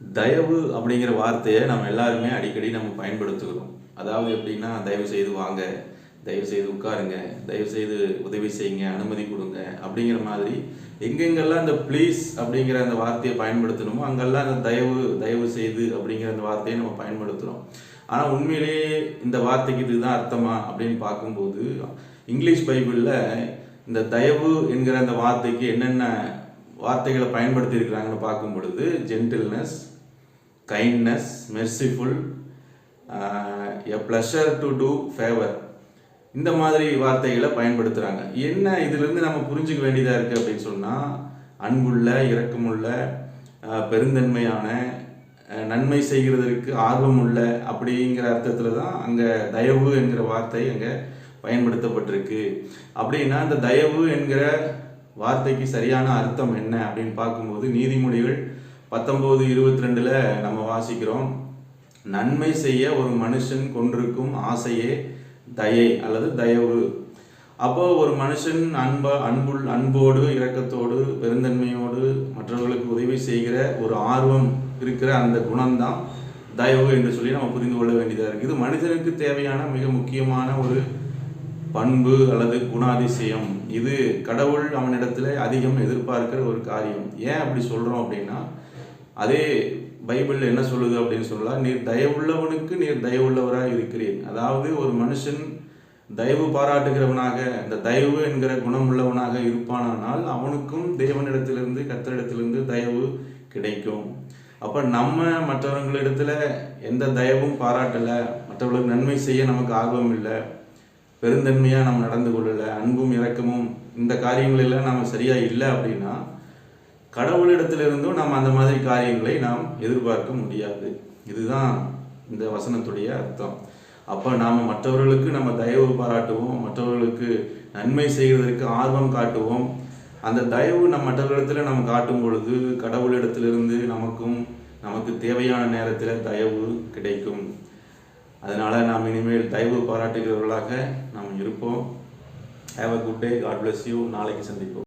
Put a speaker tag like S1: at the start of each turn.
S1: தயவு அப்படிங்கிற வார்த்தையை நம்ம எல்லாருமே அடிக்கடி நம்ம பயன்படுத்துகிறோம். அதாவது எப்படின்னா தயவு செய்து வாங்க தயவு செய்து உட்காருங்க தயவு செய்து உதவி செய்யுங்க அனுமதி கொடுங்க அப்படிங்கிற மாதிரி எங்கெங்கெல்லாம் இந்த ப்ளீஸ் அப்படிங்கிற அந்த வார்த்தையை பயன்படுத்தணுமோ அங்கெல்லாம் அந்த தயவு தயவு செய்து அப்படிங்கிற அந்த வார்த்தையை நம்ம பயன்படுத்துகிறோம் ஆனால் உண்மையிலேயே இந்த வார்த்தைக்கு இதுதான் அர்த்தமா அப்படின்னு பார்க்கும்போது இங்கிலீஷ் பைபிளில் இந்த தயவு என்கிற அந்த வார்த்தைக்கு என்னென்ன வார்த்தைகளை பயன்படுத்தி இருக்கிறாங்கன்னு பார்க்கும் பொழுது gentleness kindness merciful a pleasure to do favour இந்த மாதிரி வார்த்தைகளை பயன்படுத்துகிறாங்க என்ன இதிலிருந்து நம்ம புரிஞ்சுக்க வேண்டியதாக இருக்குது அப்படின்னு சொன்னால் அன்புள்ள இரக்கமுள்ள பெருந்தன்மையான நன்மை செய்கிறதற்கு ஆர்வமுள்ள அப்படிங்கிற அர்த்தத்தில் தான் அங்கே தயவு என்கிற வார்த்தை அங்கே பயன்படுத்தப்பட்டிருக்கு. அப்படின்னா அந்த தயவு என்கிற வார்த்தைக்கு சரியான அர்த்தம் என்ன அப்படின்னு பார்க்கும்போது நீதிமொழிகள் பத்தொம்போது இருபத்தி ரெண்டில் நம்ம வாசிக்கிறோம். நன்மை செய்ய ஒரு மனுஷன் கொண்டிருக்கும் ஆசையே தயை அல்லது தயவு. அப்போ ஒரு மனுஷன் அன்பா அன்புள் அன்போடு இரக்கத்தோடு பெருந்தன்மையோடு மற்றவர்களுக்கு உதவி செய்கிற ஒரு ஆர்வம் இருக்கிற அந்த குணம்தான் தயவு என்று சொல்லி நம்ம புரிந்து கொள்ள வேண்டியதாக இருக்குது இது மனிதனுக்கு தேவையான மிக முக்கியமான ஒரு பண்பு அல்லது குணாதிசயம். இது கடவுள் அவனிடத்துல அதிகம் எதிர்பார்க்கிற ஒரு காரியம். ஏன் அப்படி சொல்றோம் அப்படின்னா அதே பைபிள் என்ன சொல்லுது அப்படின்னு சொல்லலாம் நீர் தயவுள்ளவனுக்கு நீர் தயவுள்ளவராக இருக்கிறீர். அதாவது ஒரு மனுஷன் தயவு பாராட்டுகிறவனாக இந்த தயவு என்கிற குணம் உள்ளவனாக இருப்பானானால் அவனுக்கும் தேவனிடத்திலிருந்து கத்தரிடத்திலிருந்து தயவு கிடைக்கும். அப்ப நம்ம மற்றவங்களிடத்துல எந்த தயவும் பாராட்டல மற்றவர்களுக்கு நன்மை செய்ய நமக்கு ஆர்வம் இல்லை பெருந்தன்மையாக நம்ம நடந்து கொள்ளலை அன்பும் இறக்கமும் இந்த காரியங்களெல்லாம் நாம் சரியாக இல்லை அப்படின்னா கடவுளிடத்திலிருந்தும் நாம் அந்த மாதிரி காரியங்களை நாம் எதிர்பார்க்க முடியாது. இதுதான் இந்த வசனத்துடைய அர்த்தம். அப்போ நாம் மற்றவர்களுக்கு நம்ம தயவு பாராட்டுவோம் மற்றவர்களுக்கு நன்மை செய்வதற்கு ஆர்வம் காட்டுவோம். அந்த தயவு நம் மற்றவர்களிடத்தில் நம்ம காட்டும் பொழுது கடவுளிடத்திலிருந்து நமக்கும் நமக்கு தேவையான நேரத்தில் தயவு கிடைக்கும். அதனால் நாம் இனிமேல் தயவு பாராட்டுகிறவர்களாக நாம் இருப்போம். Have a good day God bless you நாளைக்கு சந்திப்போம்.